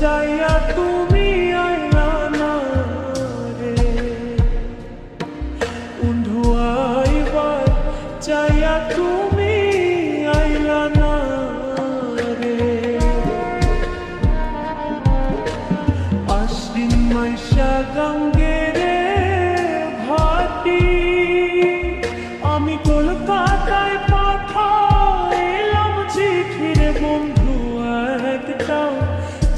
চাইয়া তুমি আয়না না রে। উন্ধু আইবার চাইয়া তুমি আইলা না রে। আসদিন মাইশা গঙ্গে রে ভাটি, আমি কলকাতায় পাঠাইলাম চিঠি রে বন্ধু একটাও।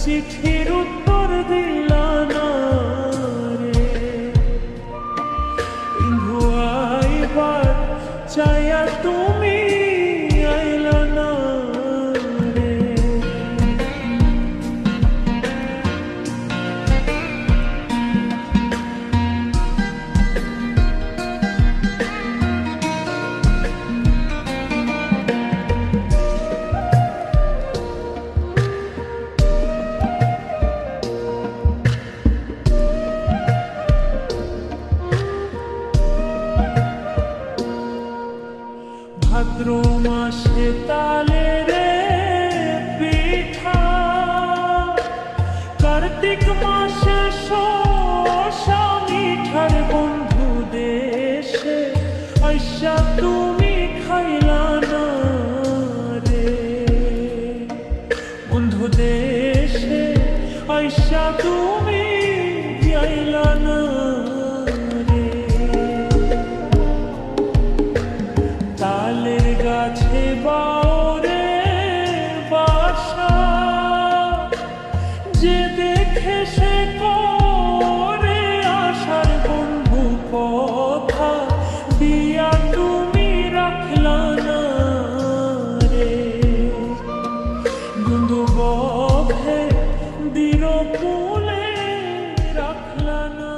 চিঠির উত্তর মাসে তালে রে পিঠা কার্তিক মাসে মিঠার বন্ধু দেশে আইসা তুমি খাইলা না রে বন্ধু দেশে আইসা তুমি আইলা যে দেখে সে করে আসার বন্ধু কথা দিয়া তুমি রাখলা না রে। দিন রাখলা না